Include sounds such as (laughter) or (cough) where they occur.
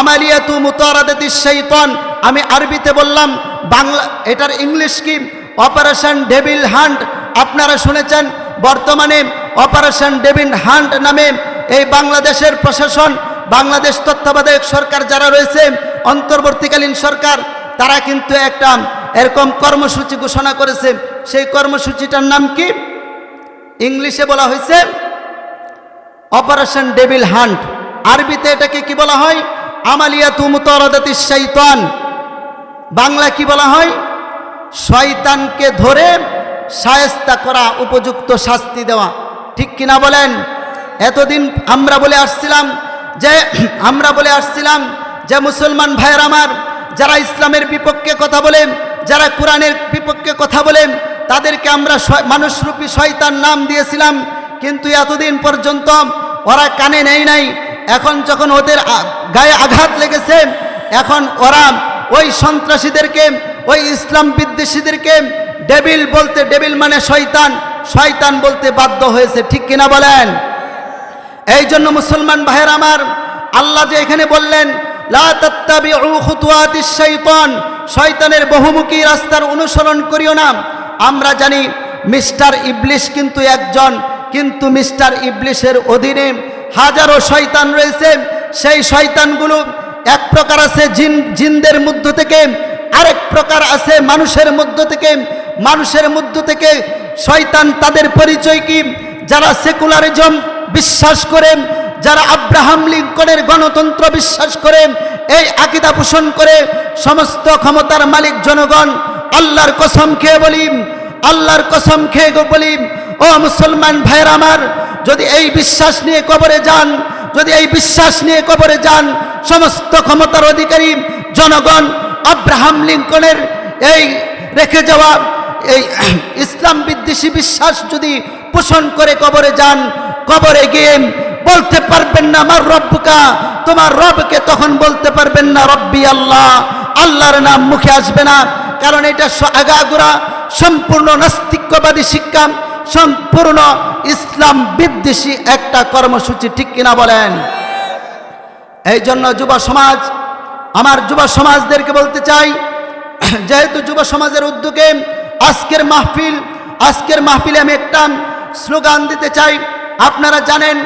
আমালিয়াতু মুতারাদাতিস শাইতান। আমি আরবিতে বললাম, বাংলা এটার ইংলিশ কি? Operation devil hunt. আপনারা শুনেছেন, বর্তমানে অপারেশন ডেভিল হান্ট নামে এই বাংলাদেশের প্রশাসন, বাংলাদেশ তত্ত্বাবধায়ক সরকার যারা রয়েছে, অন্তর্বর্তীকালীন সরকার, তারা কিন্তু একটা এরকম কর্মসূচি ঘোষণা করেছে। সেই কর্মসূচিটার নাম কি? ইংলিশে বলা হয়েছে, অপারেশন ডেভিল হান্ট। আরবিতে এটাকে কি বলা হয়? আমালিয়াতু মুতারাদাতি শাইতান। বাংলা কি বলা হয়? শয়তানকে ধরে সায়স্তা করা, উপযুক্ত শাস্তি দেওয়া। ঠিক কিনা বলেন? এতদিন আমরা বলে আসছিলাম যে, (clears throat) আমরা বলে আসছিলাম যে, মুসলমান ভাইয়ের আমার, যারা ইসলামের বিপক্ষে কথা বলে, যারা কোরআনের বিপক্ষে কথা বলে, তাদেরকে আমরা মানুষরূপী শয়তান নাম দিয়েছিলাম। কিন্তু এতদিন পর্যন্ত ওরা কানে নেই নাই। এখন যখন ওদের গায়ে আঘাত লেগেছে, এখন ওরা ওই সন্ত্রাসীদেরকে, ওই ইসলাম বিদ্বেষীদেরকে ডেবিল বলতে, ডেবিল মানে শয়তান শয়তান বলতে বাধ্য হয়েছে। ঠিক কিনা বলেন? এই জন্য মুসলমান ভাইয়ের আমার, আল্লাহ যে এখানে বললেন শয়তানের বহুমুখী রাস্তার অনুসরণ করিও না। আমরা জানি মিস্টার ইবলিশ কিন্তু একজন, কিন্তু মিস্টার ইবলিশের অধীনে হাজারো শয়তান রয়েছে। সেই শয়তানগুলো এক প্রকার আছে জিন, জিনদের মধ্য থেকে, আরেক প্রকার আছে মানুষের মধ্য থেকে। মানুষের মধ্য থেকে শয়তান তাদের পরিচয় কি? যারা সেকুলারিজম বিশ্বাস করেন যারা আব্রাহাম লিঙ্কনের গণতন্ত্র বিশ্বাস করেন এই আকিদা পোষণ করে সমস্ত ক্ষমতার মালিক জনগণ, আল্লাহর কসম খেয়ে বলি, আল্লাহর কসম খেয়ে বলি ও মুসলমান ভাইয়ের আমার, যদি এই বিশ্বাস নিয়ে কবরে যান, যদি এই বিশ্বাস নিয়ে কবরে যান, সমস্ত ক্ষমতার অধিকারী, জনগণ, আব্রাহাম লিঙ্কনের এই রেখে যাওয়া, এই (clears throat) ইসলাম বিদ্বেষী বিশ্বাস যদি পোষণ করে কবরে যান, কবরে গিয়ে বলতে পারবেন না, আমার রব্বুকা, তোমার রবকে তখন বলতে পারবেন না, রব্বি আল্লাহ। আল্লাহর নাম মুখে আসবে না, কারণ এটা আগাগোড়া সম্পূর্ণ নাস্তিক্যবাদী শিক্ষা। সম্পূর্ণ ইসলাম বিদ্বেষী একটা কর্মসূচি, ঠিক কিনা বলেন? এই জন্য যুব সমাজ, আমার যুব সমাজদেরকে বলতে চাই, যেহেতু যুব সমাজের উদ্যোগে আজকের মাহফিল, আজকের মাহফিলে আমি একটা স্লোগান দিতে চাই। আপনারা জানেন